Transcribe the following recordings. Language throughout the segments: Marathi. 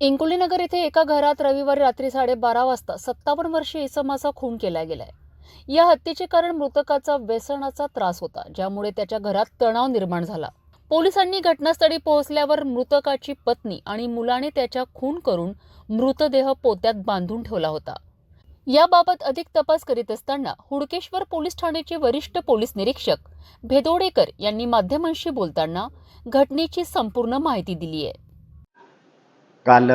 इंकुलीनगर येथे एका घरात रविवारी रात्री साडेबारा वाजता सत्तावन्न वर्षीय इसमाचा खून केला गेलाय. या हत्येचे कारण मृतकाचा व्यसनाचा त्रास होता ज्यामुळे त्याच्या घरात तणाव निर्माण झाला. पोलिसांनी घटनास्थळी पोहोचल्यावर मृतकाची पत्नी आणि मुलाने त्याच्या खून करून मृतदेह पोत्यात बांधून ठेवला होता. याबाबत अधिक तपास करीत असताना हुडकेश्वर पोलीस ठाण्याचे वरिष्ठ पोलीस निरीक्षक भेदोडेकर यांनी माध्यमांशी बोलताना घटनेची संपूर्ण माहिती दिली आहे काल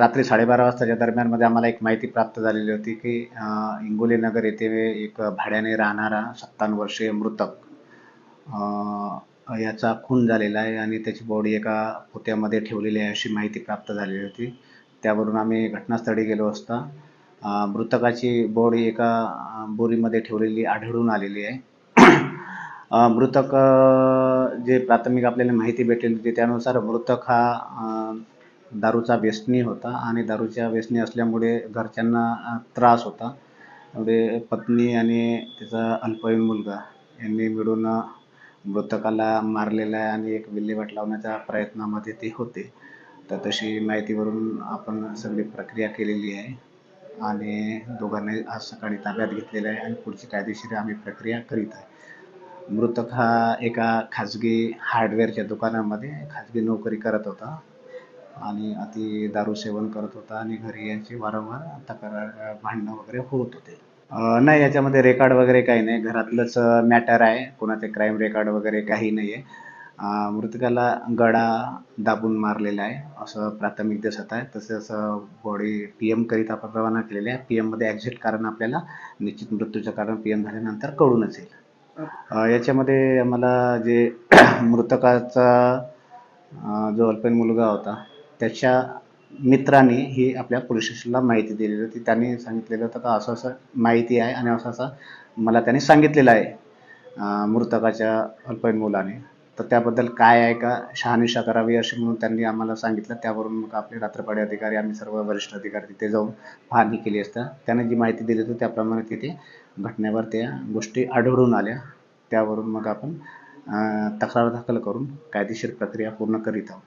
रात्री साडेबारा वाजताच्या दरम्यानमध्ये आम्हाला एक माहिती प्राप्त झालेली होती की इंगोली नगर येथे एक भाड्याने राहणारा सत्तावन्न वर्षीय मृतक याचा खून झालेला आहे आणि त्याची बॉडी एका पोत्यामध्ये ठेवलेली आहे अशी माहिती प्राप्त झालेली होती. त्यावरून आम्ही घटनास्थळी गेलो असता मृतकाची बॉडी एका बोरीमध्ये ठेवलेली आढळून आलेली आहे. मृतक जे प्राथमिक आपल्याला माहिती भेटलेली होती त्यानुसार मृतक हा दारूचा व्यसनी होता आणि दारूच्या व्यसनी असल्यामुळे घरच्यांना त्रास होता. त्यामुळे पत्नी आणि त्याचा अल्पवयीन मुलगा यांनी मिळून मृतकाला मारलेला आहे आणि एक विल्हेवाट लावण्याच्या प्रयत्नामध्ये ते होते. तर तशी माहितीवरून आपण सगळी प्रक्रिया केलेली आहे आणि दोघांनाही आज सकाळी ताब्यात घेतलेलं आहे आणि पुढची कायदेशीर आम्ही प्रक्रिया करीत आहे. मृतक हा एका खाजगी हार्डवेअरच्या दुकानामध्ये खाजगी नोकरी करत होता. आणि अति दारू सेवन करत होता आणि घरी याची वारंवार. तक्रार भांडणं वगैरे होत होते. नाही याच्यामध्ये रेकॉर्ड वगैरे काही नाही. घरातलंच मॅटर आहे. कोणाचे क्राईम रेकॉर्ड वगैरे काही नाही आहे मृतकाला गळा दाबून मारलेला आहे. असं प्राथमिक दिसत आहे. तसेच बॉडी पी एमकरिता आपण रवाना केलेली आहे. पी एममध्ये ॲक्झिट कारण आपल्याला निश्चित मृत्यूचं कारण पी एम झाल्यानंतर कळूनच येईल. याच्यामध्ये आम्हाला जे मृतकाचा जो अल्पवयीन मुलगा होता त्याच्या मित्राने ही आपल्या पोलीस स्टेशनला माहिती दिलेली होती. त्यांनी सांगितलेलं होतं का असं असं माहिती आहे आणि असं असं मला त्याने सांगितलेलं आहे मृतकाच्या अल्पवयीन मुलाने. तर त्याबद्दल काय आहे का शहानिशा करावी असे म्हणून त्यांनी आम्हाला सांगितलं. त्यावरून मग आपले रात्रपाडे अधिकारी आम्ही सर्व वरिष्ठ अधिकारी तिथे जाऊन पाहणी केली असता. त्याने जी माहिती दिली होती त्याप्रमाणे तिथे घटनेवर त्या गोष्टी आढळून आल्या. त्यावरून मग आपण तक्रार दाखल करून कायदेशीर प्रक्रिया पूर्ण करीत आहोत.